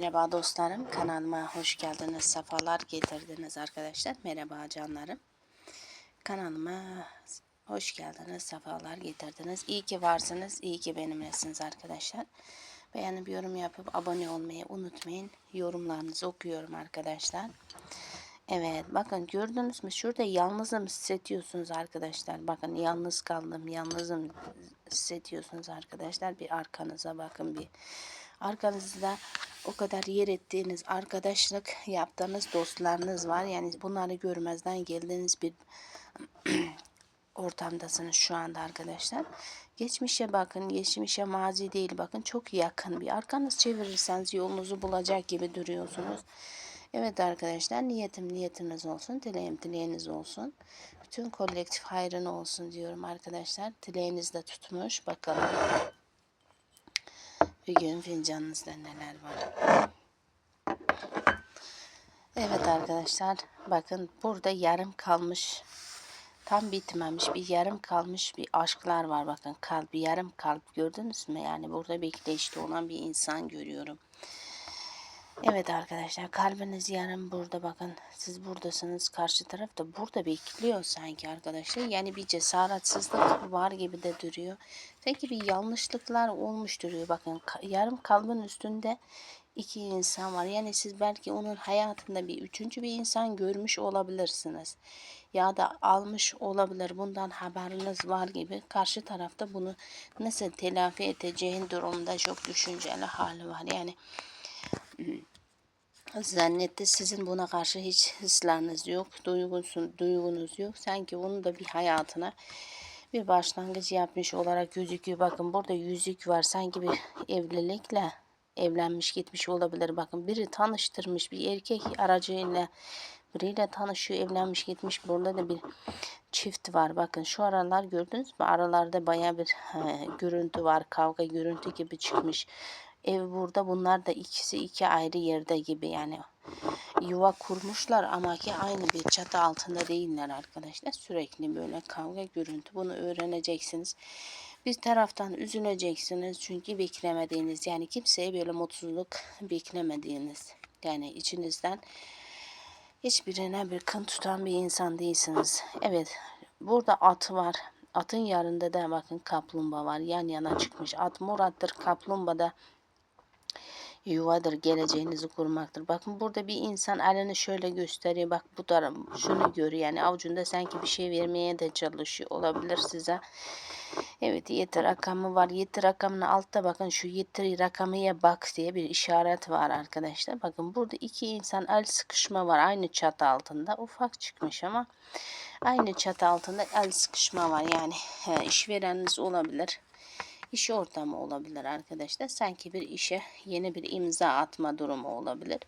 Merhaba dostlarım, kanalıma hoş geldiniz, sefalar getirdiniz arkadaşlar. Merhaba canlarım. Kanalıma hoş geldiniz, sefalar getirdiniz. İyi ki varsınız, iyi ki benimlesiniz arkadaşlar. Beğenip yorum yapıp abone olmayı unutmayın. Yorumlarınızı okuyorum arkadaşlar. Evet bakın gördünüz mü şurada yalnızım hissediyorsunuz arkadaşlar. Bakın yalnız kaldım yalnızım hissediyorsunuz arkadaşlar. Bir arkanıza bakın bir. Arkanızda o kadar yer ettiğiniz arkadaşlık yaptığınız dostlarınız var. Yani bunları görmezden geldiğiniz bir ortamdasınız şu anda arkadaşlar. Geçmişe bakın, geçmişe mazi değil bakın çok yakın bir arkanız çevirirseniz yolunuzu bulacak gibi duruyorsunuz. Evet arkadaşlar niyetim niyetiniz olsun, dileğim dileğiniz olsun. Bütün kolektif hayrını olsun diyorum arkadaşlar. Dileğiniz de tutmuş bakalım. Bir gün fincanınızda neler var. Evet arkadaşlar bakın burada yarım kalmış tam bitmemiş bir yarım kalmış bir aşklar var bakın kalp yarım kalp gördünüz mü yani burada bekleyişte olan bir insan görüyorum. Evet arkadaşlar kalbiniz yarım burada. Bakın siz buradasınız karşı taraf da burada bekliyor sanki arkadaşlar. Yani bir cesaretsizlik var gibi de duruyor. Sanki bir yanlışlıklar olmuş duruyor. Bakın yarım kalbin üstünde iki insan var. Yani siz belki onun hayatında bir üçüncü bir insan görmüş olabilirsiniz. Ya da almış olabilir. Bundan haberiniz var gibi. Karşı tarafta bunu nasıl telafi edeceğin durumda çok düşünceli hali var. Yani zannetti sizin buna karşı hiç hisleriniz yok, duygusun, duygunuz yok. Sanki onun da bir hayatına bir başlangıç yapmış olarak gözüküyor. Bakın burada yüzük var. Sanki bir evlilikle evlenmiş gitmiş olabilir. Bakın biri tanıştırmış bir erkek aracıyla biriyle tanışıyor evlenmiş gitmiş. Burada da bir çift var. Bakın şu aralar gördünüz mü? Aralarda baya bir he, görüntü var. Kavga görüntü gibi çıkmış ev burada bunlar da ikisi iki ayrı yerde gibi. Yani yuva kurmuşlar ama ki aynı bir çatı altında değiller arkadaşlar. Sürekli böyle kavga görüntü bunu öğreneceksiniz. Bir taraftan üzüleceksiniz çünkü beklemediğiniz yani kimseye böyle mutsuzluk beklemediğiniz. Yani içinizden hiçbirine bir kın tutan bir insan değilsiniz. Evet burada at var. Atın yanında da bakın kaplumbağa var. Yan yana çıkmış at. Murattır. Kaplumbağa da yuvadır, geleceğinizi kurmaktır. Bakın burada bir insan elini şöyle gösteriyor. Bak bu taraf şunu görüyor. Yani avucunda sanki bir şey vermeye de çalışıyor. Olabilir size. Evet yeter rakamı var. Yeter rakamının altta bakın şu yeter rakamıya bak diye bir işaret var arkadaşlar. Bakın burada iki insan el sıkışma var. Aynı çatı altında. Ufak çıkmış ama aynı çatı altında el sıkışma var. Yani he, işvereniniz olabilir iş ortamı olabilir arkadaşlar. Sanki bir işe yeni bir imza atma durumu olabilir.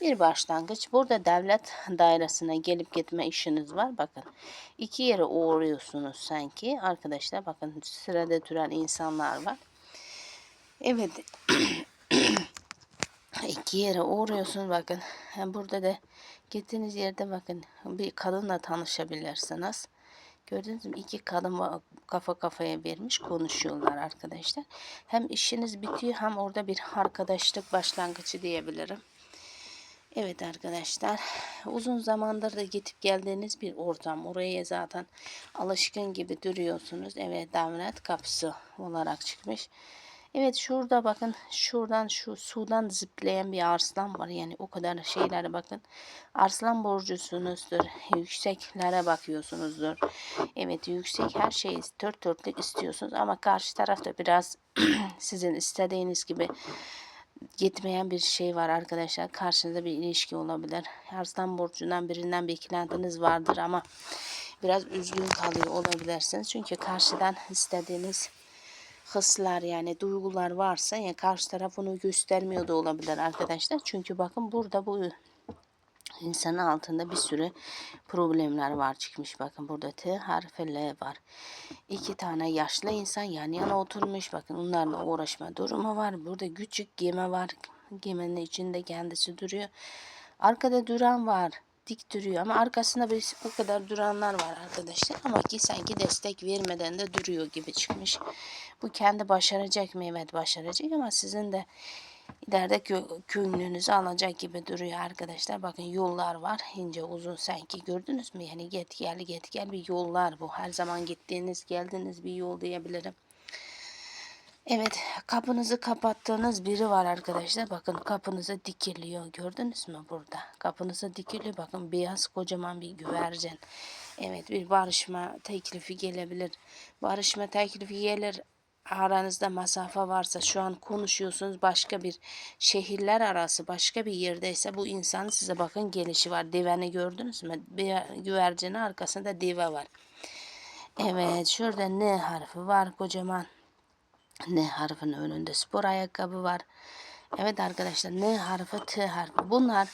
Bir başlangıç. Burada devlet dairesine gelip gitme işiniz var. Bakın iki yere uğruyorsunuz sanki. Arkadaşlar bakın sırada duran insanlar var. Evet. iki yere uğruyorsunuz bakın. Burada da gittiğiniz yerde bakın bir kadınla tanışabilirsiniz. Gördünüz mü? İki kadın kafa kafaya vermiş konuşuyorlar arkadaşlar. Hem işiniz bitiyor hem orada bir arkadaşlık başlangıcı diyebilirim. Evet arkadaşlar uzun zamandır da gidip geldiğiniz bir ortam. Oraya zaten alışkın gibi duruyorsunuz. Evet devlet kapısı olarak çıkmış. Evet şurada bakın şuradan şu sudan zıplayan bir arslan var. Yani o kadar şeylere bakın. Arslan borcusunuzdur. Yükseklere bakıyorsunuzdur. Evet yüksek her şeyi dört dörtlük istiyorsunuz. Ama karşı tarafta biraz sizin istediğiniz gibi gitmeyen bir şey var arkadaşlar. Karşınızda bir ilişki olabilir. Arslan borcundan birinden beklentiniz vardır ama biraz üzgün kalıyor olabilirsiniz. Çünkü karşıdan istediğiniz hıslar yani duygular varsa yani karşı taraf onu göstermiyor da olabilir arkadaşlar. Çünkü bakın burada bu insanın altında bir sürü problemler var çıkmış. Bakın burada T harfi L var. İki tane yaşlı insan yan yana oturmuş. Bakın onlarla uğraşma durumu var. Burada küçük gemi var. Geminin içinde kendisi duruyor. Arkada duran var dik duruyor ama arkasında bir o kadar duranlar var arkadaşlar ama ki sanki destek vermeden de duruyor gibi çıkmış. Bu kendi başaracak mı? Evet başaracak ama sizin de ileride gö- alacak gibi duruyor arkadaşlar. Bakın yollar var. ince uzun sanki gördünüz mü? Yani git gel git gel bir yollar bu. Her zaman gittiğiniz geldiğiniz bir yol diyebilirim. Evet kapınızı kapattığınız biri var arkadaşlar. Bakın kapınıza dikiliyor. Gördünüz mü burada? Kapınıza dikiliyor. Bakın beyaz kocaman bir güvercin. Evet bir barışma teklifi gelebilir. Barışma teklifi gelir. Aranızda mesafe varsa şu an konuşuyorsunuz başka bir şehirler arası başka bir yerdeyse bu insan size bakın gelişi var. Deveni gördünüz mü? Güvercinin arkasında deve var. Evet şurada N harfi var kocaman. N harfinin önünde spor ayakkabı var. Evet arkadaşlar N harfi T harfi. Bunlar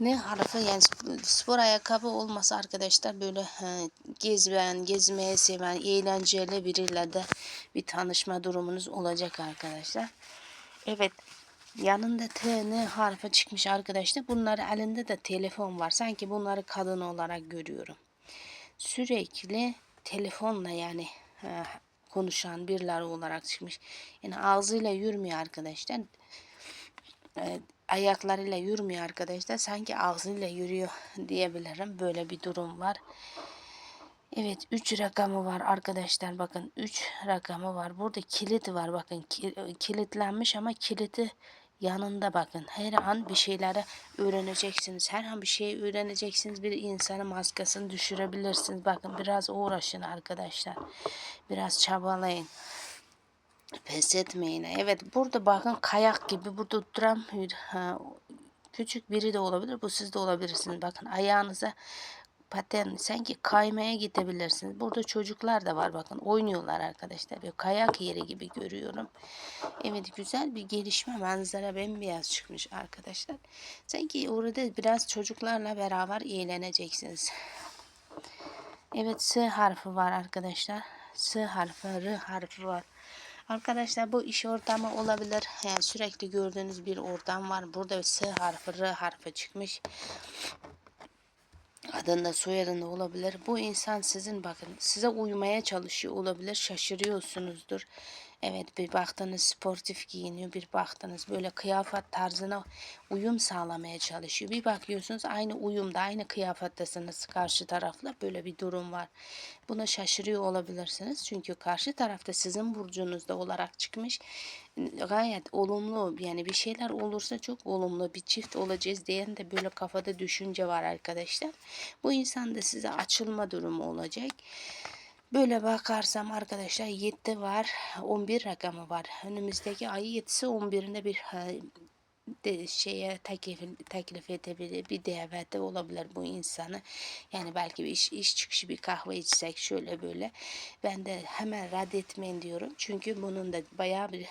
N harfi yani sp- spor ayakkabı olmasa arkadaşlar böyle e, gezmeyen, gezmeye seven, eğlenceli biriyle de bir tanışma durumunuz olacak arkadaşlar. Evet yanında T, N harfi çıkmış arkadaşlar. Bunlar elinde de telefon var. Sanki bunları kadın olarak görüyorum sürekli telefonla yani e, konuşan birileri olarak çıkmış. Yani ağzıyla yürümüyor arkadaşlar. E, ayaklarıyla yürümüyor arkadaşlar. Sanki ağzıyla yürüyor diyebilirim. Böyle bir durum var. Evet 3 rakamı var arkadaşlar bakın 3 rakamı var. Burada kilit var bakın ki- kilitlenmiş ama kilidi yanında bakın. Her an bir şeyleri öğreneceksiniz. Her an bir şey öğreneceksiniz. Bir insanın maskesini düşürebilirsiniz. Bakın biraz uğraşın arkadaşlar. Biraz çabalayın. Pes etmeyin. Evet burada bakın kayak gibi burada ha, küçük biri de olabilir. Bu siz de olabilirsiniz. Bakın ayağınıza paten sanki kaymaya gidebilirsiniz. Burada çocuklar da var bakın oynuyorlar arkadaşlar. Bir kayak yeri gibi görüyorum. Evet güzel bir gelişme manzara bembeyaz çıkmış arkadaşlar. Sanki orada biraz çocuklarla beraber eğleneceksiniz. Evet S harfi var arkadaşlar. S harfi, R harfi var. Arkadaşlar bu iş ortamı olabilir. Yani sürekli gördüğünüz bir ortam var. Burada S harfi, R harfi çıkmış adında soyadında olabilir. Bu insan sizin bakın size uymaya çalışıyor olabilir. Şaşırıyorsunuzdur. Evet bir baktınız sportif giyiniyor. Bir baktınız böyle kıyafet tarzına uyum sağlamaya çalışıyor. Bir bakıyorsunuz aynı uyumda aynı kıyafettesiniz karşı tarafla. Böyle bir durum var. Buna şaşırıyor olabilirsiniz. Çünkü karşı tarafta sizin burcunuzda olarak çıkmış. Gayet olumlu yani bir şeyler olursa çok olumlu bir çift olacağız diyen de böyle kafada düşünce var arkadaşlar. Bu insan da size açılma durumu olacak. Böyle bakarsam arkadaşlar 7 var 11 rakamı var. Önümüzdeki ay 7'si 11'inde bir de şeye teklif, teklif edebilir bir davette olabilir bu insanı. Yani belki bir iş, iş çıkışı bir kahve içsek şöyle böyle. Ben de hemen reddetmeyin diyorum. Çünkü bunun da bayağı bir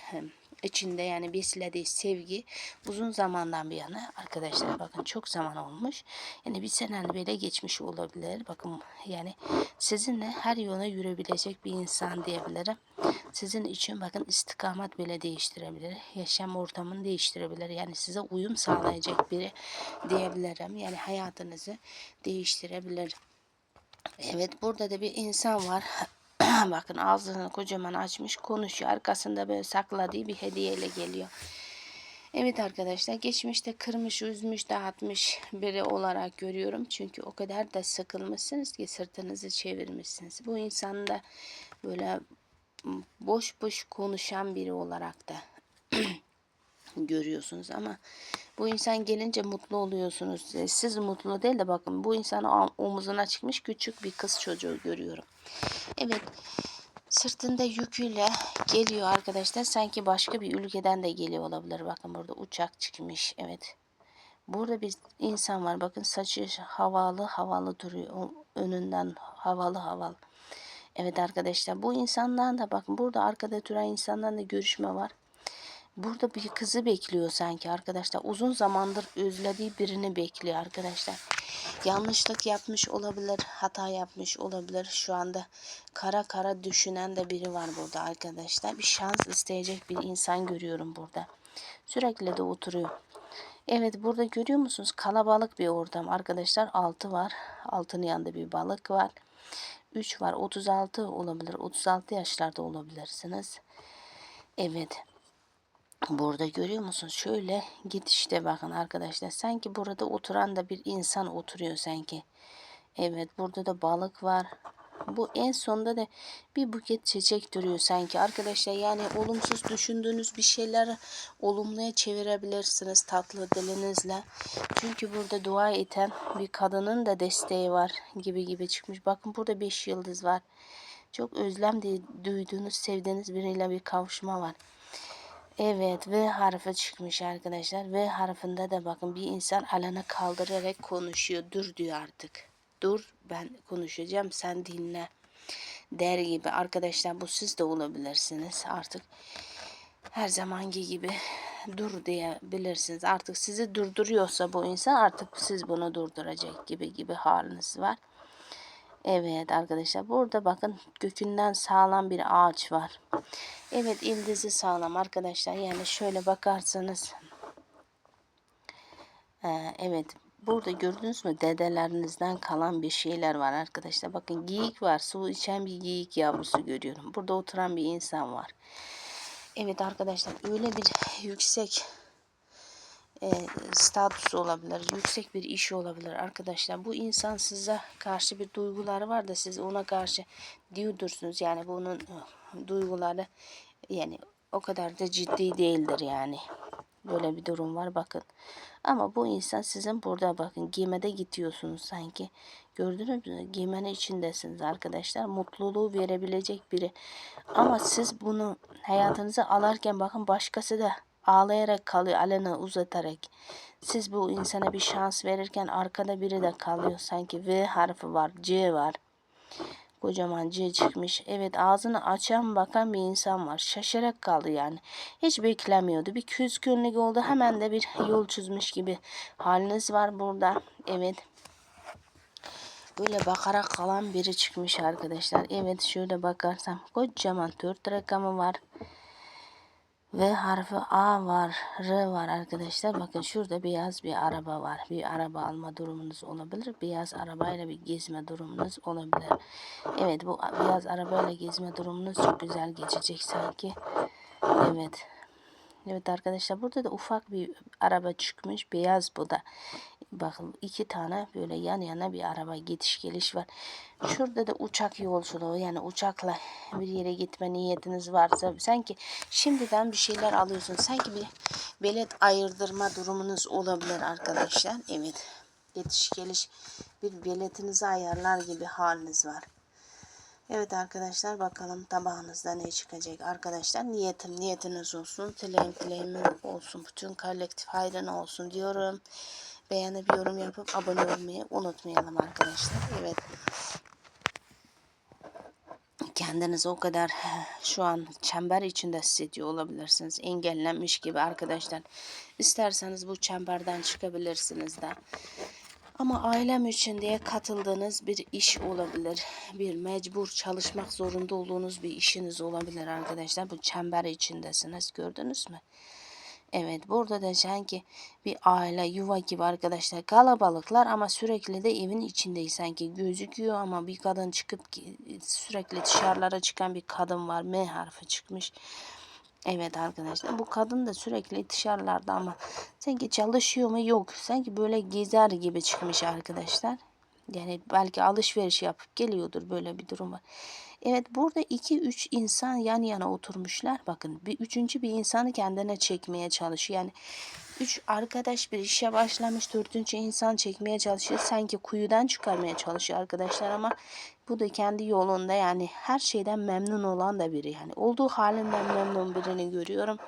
içinde yani beslediği sevgi uzun zamandan bir yana arkadaşlar bakın çok zaman olmuş. Yani bir sene böyle geçmiş olabilir. Bakın yani sizinle her yola yürüyebilecek bir insan diyebilirim. Sizin için bakın istikamet bile değiştirebilir. Yaşam ortamını değiştirebilir. Yani size uyum sağlayacak biri diyebilirim. Yani hayatınızı değiştirebilir. Evet burada da bir insan var. Bakın ağzını kocaman açmış konuşuyor. Arkasında böyle sakladığı bir hediyeyle geliyor. Evet arkadaşlar geçmişte kırmış, üzmüş, dağıtmış biri olarak görüyorum. Çünkü o kadar da sıkılmışsınız ki sırtınızı çevirmişsiniz. Bu insan da böyle boş boş konuşan biri olarak da görüyorsunuz ama bu insan gelince mutlu oluyorsunuz. E, Siz mutlu değil de bakın bu insanın omuzuna çıkmış küçük bir kız çocuğu görüyorum. Evet sırtında yüküyle geliyor arkadaşlar. Sanki başka bir ülkeden de geliyor olabilir. Bakın burada uçak çıkmış. Evet. Burada bir insan var. Bakın saçı havalı havalı duruyor. Önünden havalı havalı. Evet arkadaşlar bu insandan da bakın burada arkada duran insandan da görüşme var. Burada bir kızı bekliyor sanki arkadaşlar. Uzun zamandır özlediği birini bekliyor arkadaşlar. Yanlışlık yapmış olabilir, hata yapmış olabilir. Şu anda kara kara düşünen de biri var burada arkadaşlar. Bir şans isteyecek bir insan görüyorum burada. Sürekli de oturuyor. Evet burada görüyor musunuz? Kalabalık bir ortam arkadaşlar. 6 var. Altının yanında bir balık var. 3 var. 36 olabilir. 36 yaşlarda olabilirsiniz. Evet. Burada görüyor musunuz? Şöyle gidişte bakın arkadaşlar. Sanki burada oturan da bir insan oturuyor sanki. Evet burada da balık var. Bu en sonda da bir buket çiçek duruyor sanki. Arkadaşlar yani olumsuz düşündüğünüz bir şeyleri olumluya çevirebilirsiniz tatlı dilinizle. Çünkü burada dua eden bir kadının da desteği var gibi gibi çıkmış. Bakın burada 5 yıldız var. Çok özlem duyduğunuz, sevdiğiniz biriyle bir kavuşma var. Evet V harfi çıkmış arkadaşlar. V harfinde de bakın bir insan alana kaldırarak konuşuyor. Dur diyor artık. Dur ben konuşacağım sen dinle. Der gibi arkadaşlar bu siz de olabilirsiniz artık. Her zamanki gibi dur diyebilirsiniz. Artık sizi durduruyorsa bu insan artık siz bunu durduracak gibi gibi haliniz var. Evet arkadaşlar burada bakın kökünden sağlam bir ağaç var. Evet ildizi sağlam arkadaşlar. Yani şöyle bakarsanız. Ee, evet burada gördünüz mü dedelerinizden kalan bir şeyler var arkadaşlar. Bakın geyik var. Su içen bir geyik yavrusu görüyorum. Burada oturan bir insan var. Evet arkadaşlar öyle bir yüksek e, statüs olabilir, yüksek bir iş olabilir arkadaşlar. Bu insan size karşı bir duyguları var da siz ona karşı diyordursunuz. Yani bunun e, duyguları yani o kadar da ciddi değildir yani. Böyle bir durum var bakın. Ama bu insan sizin burada bakın gemide gidiyorsunuz sanki. Gördünüz mü? Gemenin içindesiniz arkadaşlar. Mutluluğu verebilecek biri. Ama siz bunu hayatınıza alarken bakın başkası da ağlayarak kalıyor aleni uzatarak. Siz bu insana bir şans verirken arkada biri de kalıyor. Sanki V harfi var, C var. Kocaman C çıkmış. Evet ağzını açan bakan bir insan var. Şaşarak kaldı yani. Hiç beklemiyordu. Bir küskünlük oldu. Hemen de bir yol çizmiş gibi haliniz var burada. Evet. Böyle bakarak kalan biri çıkmış arkadaşlar. Evet şöyle bakarsam kocaman 4 rakamı var. V harfi A var, R var arkadaşlar. Bakın şurada beyaz bir araba var. Bir araba alma durumunuz olabilir. Beyaz arabayla bir gezme durumunuz olabilir. Evet bu beyaz arabayla gezme durumunuz çok güzel geçecek sanki. Evet. Evet arkadaşlar burada da ufak bir araba çıkmış. Beyaz bu da. Bakın iki tane böyle yan yana bir araba gidiş geliş var. Şurada da uçak yolculuğu yani uçakla bir yere gitme niyetiniz varsa sanki şimdiden bir şeyler alıyorsun. Sanki bir bilet ayırdırma durumunuz olabilir arkadaşlar. Evet. Gidiş geliş bir biletinizi ayarlar gibi haliniz var. Evet arkadaşlar bakalım tabağınızda ne çıkacak arkadaşlar. Niyetim niyetiniz olsun. Dileğim dileğim olsun. Bütün kolektif hayrına olsun diyorum. Beğenip yorum yapıp abone olmayı unutmayalım arkadaşlar. Evet. Kendinizi o kadar şu an çember içinde hissediyor olabilirsiniz. Engellenmiş gibi arkadaşlar. İsterseniz bu çemberden çıkabilirsiniz de. Ama ailem için diye katıldığınız bir iş olabilir. Bir mecbur çalışmak zorunda olduğunuz bir işiniz olabilir arkadaşlar. Bu çember içindesiniz. Gördünüz mü? Evet burada da sanki bir aile yuva gibi arkadaşlar kalabalıklar ama sürekli de evin içindeyiz sanki gözüküyor ama bir kadın çıkıp sürekli dışarılara çıkan bir kadın var M harfi çıkmış. Evet arkadaşlar bu kadın da sürekli dışarılarda ama sanki çalışıyor mu yok sanki böyle gezer gibi çıkmış arkadaşlar. Yani belki alışveriş yapıp geliyordur böyle bir durum var. Evet burada iki üç insan yan yana oturmuşlar. Bakın bir üçüncü bir insanı kendine çekmeye çalışıyor. Yani üç arkadaş bir işe başlamış dördüncü insan çekmeye çalışıyor. Sanki kuyudan çıkarmaya çalışıyor arkadaşlar ama bu da kendi yolunda yani her şeyden memnun olan da biri. Yani olduğu halinden memnun birini görüyorum.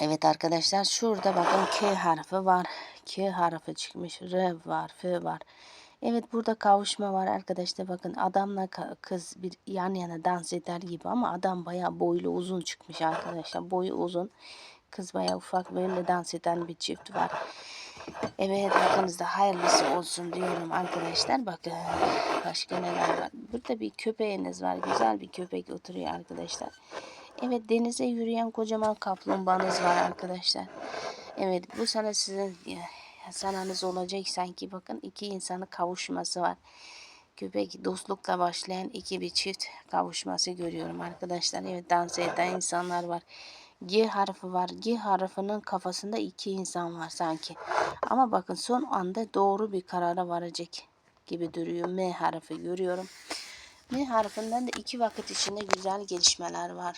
Evet arkadaşlar şurada bakın K harfi var. K harfi çıkmış. R var. F var. Evet burada kavuşma var arkadaşlar. Bakın adamla kız bir yan yana dans eder gibi ama adam baya boylu uzun çıkmış arkadaşlar. Boyu uzun. Kız baya ufak böyle dans eden bir çift var. Evet hakkınızda hayırlısı olsun diyorum arkadaşlar. Bakın başka neler var. Burada bir köpeğiniz var. Güzel bir köpek oturuyor arkadaşlar. Evet denize yürüyen kocaman kaplumbağanız var arkadaşlar. Evet bu sene sizin sananız olacak sanki bakın iki insanı kavuşması var. Köpek dostlukla başlayan iki bir çift kavuşması görüyorum arkadaşlar. Evet dans eden insanlar var. G harfi var. G harfinin kafasında iki insan var sanki. Ama bakın son anda doğru bir karara varacak gibi duruyor. M harfi görüyorum. M harfinden de iki vakit içinde güzel gelişmeler var.